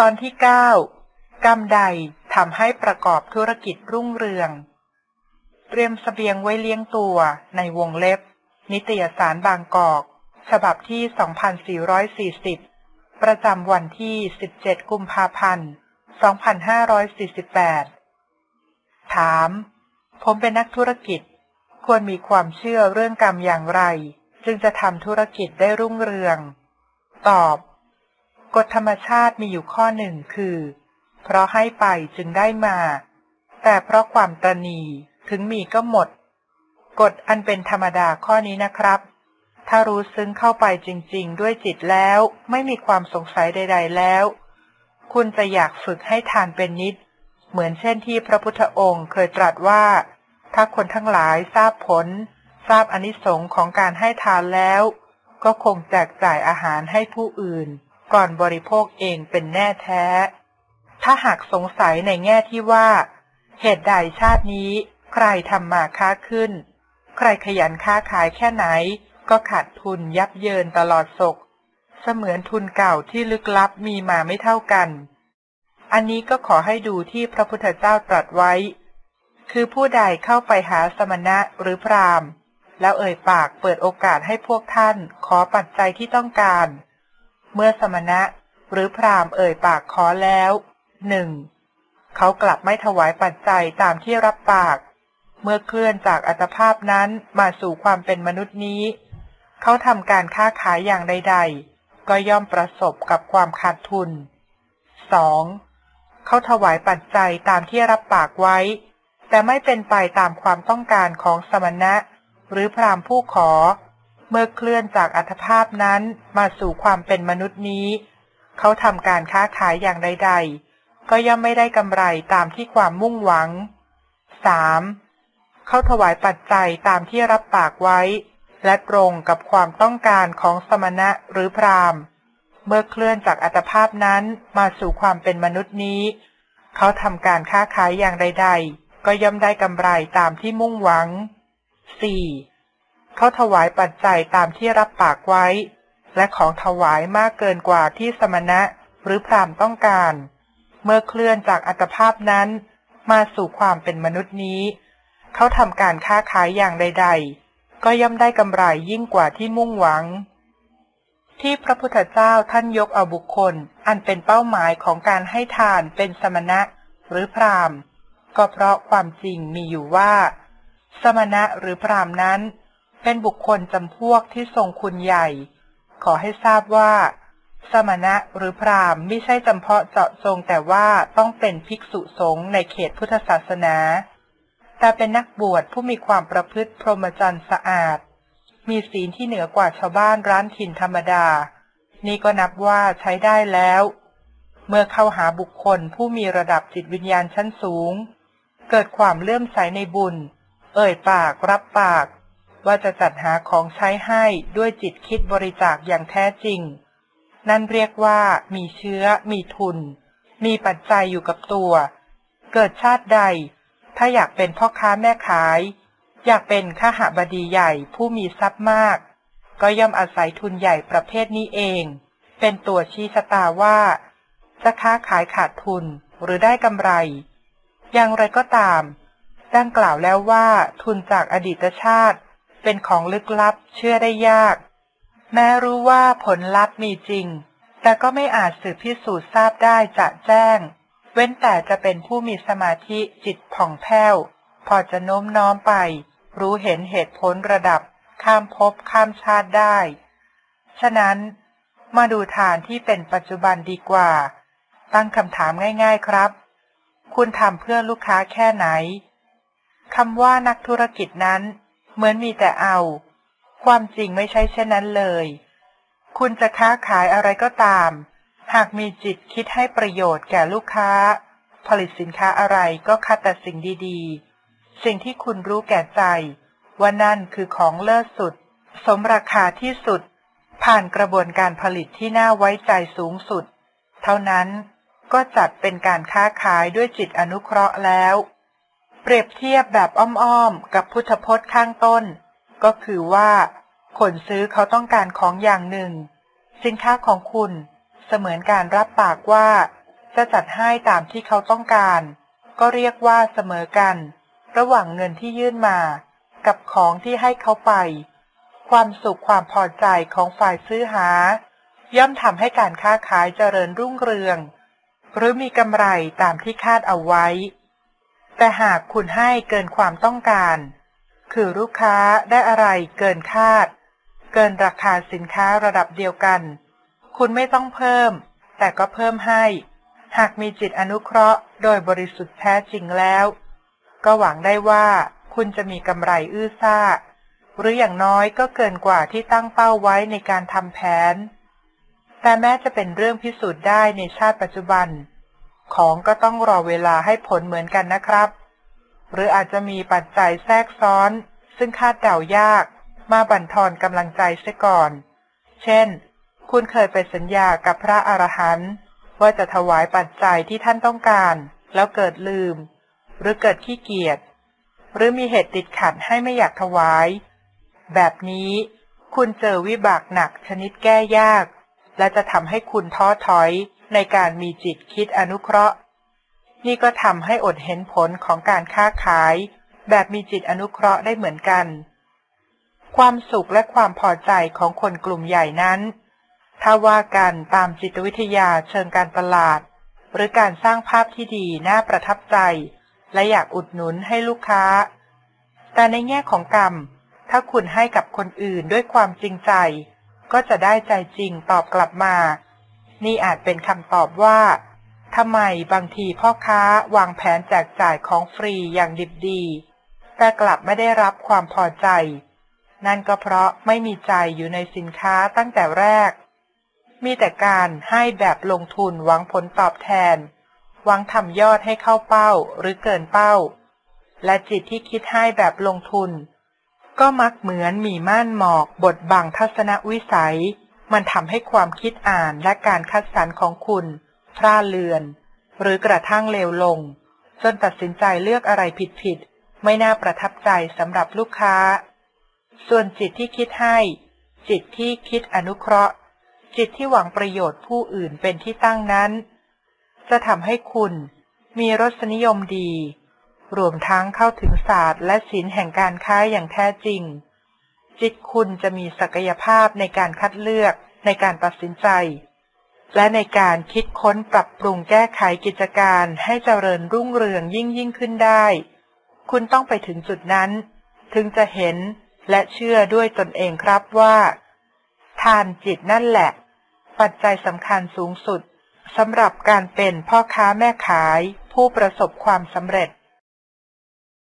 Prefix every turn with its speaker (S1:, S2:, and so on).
S1: ตอนที่เก้ากรรมใดทำให้ประกอบธุรกิจรุ่งเรือง เตรียมสเสบียงไว้เลี้ยงตัวในวงเล็บ นิตยสารบางกอก ฉบับที่ 2440 ประจำวันที่ 17 กุมภาพันธ์ 2548 ถาม ผมเป็นนักธุรกิจ ควรมีความเชื่อเรื่องกรรมอย่างไร จึงจะทำธุรกิจได้รุ่งเรือง ตอบ กฎธรรมชาติมีอยู่ข้อหนึ่งคือ เพราะให้ไปจึงได้มา แต่เพราะความตรณีถึงมีก็หมด กฎอันเป็นธรรมดาข้อนี้นะครับ ถ้ารู้ซึ้งเข้าไปจริง ๆ ด้วยจิตแล้ว ไม่มีความสงสัยใด ๆ แล้ว คุณจะอยากฝึกให้ทานเป็นนิด เหมือนเช่นที่พระพุทธองค์เคยตรัสว่า ถ้าคนทั้งหลายทราบผล ทราบอนิสงค์ของการให้ทานแล้ว ก็คงแจกจ่ายอาหารให้ผู้อื่น ก่อนบริโภคเองเป็นแน่แท้ ถ้าหากสงสัยในแง่ที่ว่า เหตุใดชาตินี้ ใครทำมาค้าขึ้น ใครขยันค้าขายแค่ไหน ก็ขาดทุนยับเยินตลอดศก เสมือนทุนเก่าที่ลึกลับมีมาไม่เท่ากัน อันนี้ก็ขอให้ดูที่พระพุทธเจ้าตรัสไว้ คือผู้ใดเข้าไปหาสมณะหรือพราหมณ์ แล้วเอ่ยปากเปิดโอกาสให้พวกท่านขอปัจจัยที่ต้องการ เมื่อสมณะหรือพราหมณ์เอ่ยปากขอแล้วหนึ่งเขากลับไม่ถวายปัจจัยตามที่รับปาก เมื่อเคลื่อนจากอัตภาพนั้นมาสู่ความเป็นมนุษย์นี้ เขาทำการค้าขายอย่างใด ๆ ก็ย่อมประสบกับความขาดทุน 2. เขาถวายปัจจัยตามที่รับปากไว้ แต่ไม่เป็นไปตามความต้องการของสมณะ หรือพราหมณ์ผู้ขอ เมื่อเคลื่อนจากอัตภาพนั้นมาสู่ความเป็นมนุษย์นี้ เขาทำการค้าขายอย่างใด ๆ ก็ย่อมไม่ได้กำไรตามที่ความมุ่งหวัง 3. เขาถวายปัจจัยตามที่รับปากไว้ และตรงกับความต้องการของสมณะหรือพราหมณ์ เมื่อเคลื่อนจากอัตภาพนั้นมาสู่ความเป็นมนุษย์นี้ เขาทำการค้าขายอย่างใด ๆ ก็ย่อมได้กำไรตามที่มุ่งหวัง 4. เขาถวายปัจจัยตามที่รับปากไว้ และของถวายมากเกินกว่าที่สมณะหรือพรามต้องการ เมื่อเคลื่อนจากอัตภาพนั้น มาสู่ความเป็นมนุษย์นี้ เขาทำการค้าขายอย่างใด ๆ ก็ย่อมได้กำไรยิ่งกว่าที่มุ่งหวัง ที่พระพุทธเจ้าท่านยกเอาบุคคล อันเป็นเป้าหมายของการให้ทานเป็นสมณะหรือพรามก็เพราะความจริงมีอยู่ว่า สมณะหรือพรามนั้น เป็นบุคคลจำพวกที่ทรงคุณใหญ่ ขอให้ทราบว่า สมณะหรือพราหมณ์ไม่ใช่จำเพาะเจาะจงแต่ว่าต้องเป็นภิกษุสงฆ์ในเขตพุทธศาสนา แต่เป็นนักบวชผู้มีความประพฤติพรหมจรรย์สะอาด มีศีลที่เหนือกว่าชาวบ้านร้านถิ่นธรรมดา นี่ก็นับว่าใช้ได้แล้ว เมื่อเข้าหาบุคคลผู้มีระดับจิตวิญญาณชั้นสูง เกิดความเลื่อมใสในบุญ เอ่ยปากรับปาก ว่าจะจัดหาของใช้ให้ด้วยจิตคิดบริจาคอย่างแท้จริง นั่นเรียกว่ามีเชื้อ มีทุน มีปัจจัยอยู่กับตัว เกิดชาติใด ถ้าอยากเป็นพ่อค้าแม่ขาย อยากเป็นข้าหาบดีใหญ่ผู้มีทรัพย์มาก ก็ย่อมอาศัยทุนใหญ่ประเภทนี้เอง เป็นตัวชี้ชะตาว่าจะค้าขายขาดทุนหรือได้กำไร อย่างไรก็ตามดังกล่าวแล้วว่าทุนจากอดีตชาติ เป็นของลึกลับเชื่อได้ยาก แม้รู้ว่าผลลัพธ์มีจริง แต่ก็ไม่อาจสืบพิสูจน์ทราบได้จะแจ้ง เว้นแต่จะเป็นผู้มีสมาธิจิตผ่องแผ้ว พอจะโน้มน้อมไป รู้เห็นเหตุผลระดับ ข้ามภพข้ามชาติได้ ฉะนั้น มาดูฐานที่เป็นปัจจุบันดีกว่า ตั้งคำถามง่าย ๆครับ คุณทำเพื่อลูกค้าแค่ไหนคำว่านักธุรกิจนั้น เหมือนมีแต่เอา ความจริงไม่ใช่เช่นนั้นเลย คุณจะค้าขายอะไรก็ตาม หากมีจิตคิดให้ประโยชน์แก่ลูกค้า ผลิตสินค้าอะไรก็คัดแต่สิ่งดีๆ สิ่งที่คุณรู้แก่ใจ ว่านั่นคือของเลิศสุด สมราคาที่สุด ผ่านกระบวนการผลิตที่น่าไว้ใจสูงสุด เท่านั้นก็จัดเป็นการค้าขายด้วยจิตอนุเคราะห์แล้ว เปรียบเทียบแบบอ้อมๆ กับพุทธพจน์ข้างต้น ก็คือว่าคนซื้อเขาต้องการของอย่างหนึ่ง สินค้าของคุณเสมือนการรับปากว่า จะจัดให้ตามที่เขาต้องการ ก็เรียกว่าเสมอกัน ระหว่างเงินที่ยื่นมา กับของที่ให้เขาไป ความสุขความพอใจของฝ่ายซื้อหา ย่อมทำให้การค้าขายเจริญรุ่งเรือง หรือมีกำไรตามที่คาดเอาไว้ แต่หากคุณให้เกินความต้องการ คือลูกค้าได้อะไรเกินคาด เกินราคาสินค้าระดับเดียวกัน คุณไม่ต้องเพิ่ม แต่ก็เพิ่มให้ หากมีจิตอนุเคราะห์ โดยบริสุทธิ์แท้จริงแล้ว ก็หวังได้ว่าคุณจะมีกำไรอื้อซ่า หรืออย่างน้อยก็เกินกว่าที่ตั้งเป้าไว้ในการทำแผน แต่แม้จะเป็นเรื่องพิสูจน์ได้ในชาติปัจจุบัน ของก็ต้องรอเวลาให้ผลเหมือนกันนะครับ หรืออาจจะมีปัจจัยแทรกซ้อน ซึ่งคาดเดายาก มาบั่นทอนกำลังใจเสียก่อน เช่น คุณเคยไปสัญญากับพระอรหันต์ว่าจะถวายปัจจัยที่ท่านต้องการ แล้วเกิดลืม หรือเกิดขี้เกียจหรือมีเหตุติดขัดให้ไม่อยากถวาย แบบนี้คุณเจอวิบากหนักชนิดแก้ยาก และจะทำให้คุณท้อถอย ในการมีจิตคิดอนุเคราะห์ นี่ก็ทำให้อดเห็นผลของการค้าขาย แบบมีจิตอนุเคราะห์ได้เหมือนกัน ความสุขและความพอใจของคนกลุ่มใหญ่นั้น ถ้าว่ากันตามจิตวิทยาเชิงการตลาด หรือการสร้างภาพที่ดีน่าประทับใจ และอยากอุดหนุนให้ลูกค้า แต่ในแง่ของกรรม ถ้าคุณให้กับคนอื่นด้วยความจริงใจ ก็จะได้ใจจริงตอบกลับมา นี่อาจเป็นคำตอบว่าทำไมบางทีพ่อค้าวางแผนแจกจ่ายของฟรีอย่างดิบดี แต่กลับไม่ได้รับความพอใจ นั่นก็เพราะไม่มีใจอยู่ในสินค้าตั้งแต่แรก มีแต่การให้แบบลงทุนหวังผลตอบแทน หวังทำยอดให้เข้าเป้าหรือเกินเป้า และจิตที่คิดให้แบบลงทุน ก็มักเหมือนมีม่านหมอกบดบังทัศนวิสัย มันทำให้ความคิดอ่านและการคัดสรรของคุณพร่าเลือน หรือกระทั่งเลวลง จนตัดสินใจเลือกอะไรผิดๆไม่น่าประทับใจสำหรับลูกค้า ส่วนจิตที่คิดให้ จิตที่คิดอนุเคราะห์ จิตที่หวังประโยชน์ผู้อื่นเป็นที่ตั้งนั้น จะทำให้คุณมีรสนิยมดี รวมทั้งเข้าถึงศาสตร์และศิลแห่งการค้าอย่างแท้จริง จิตคุณจะมีศักยภาพในการคัดเลือกในการตัดสินใจ และในการคิดค้นปรับปรุงแก้ไขกิจการให้เจริญรุ่งเรืองยิ่งยิ่งขึ้นได้ คุณต้องไปถึงจุดนั้น ถึงจะเห็นและเชื่อด้วยตนเองครับว่าทานจิตนั่นแหละ ปัจจัยสำคัญสูงสุดสำหรับการเป็นพ่อค้าแม่ขายผู้ประสบความสำเร็จ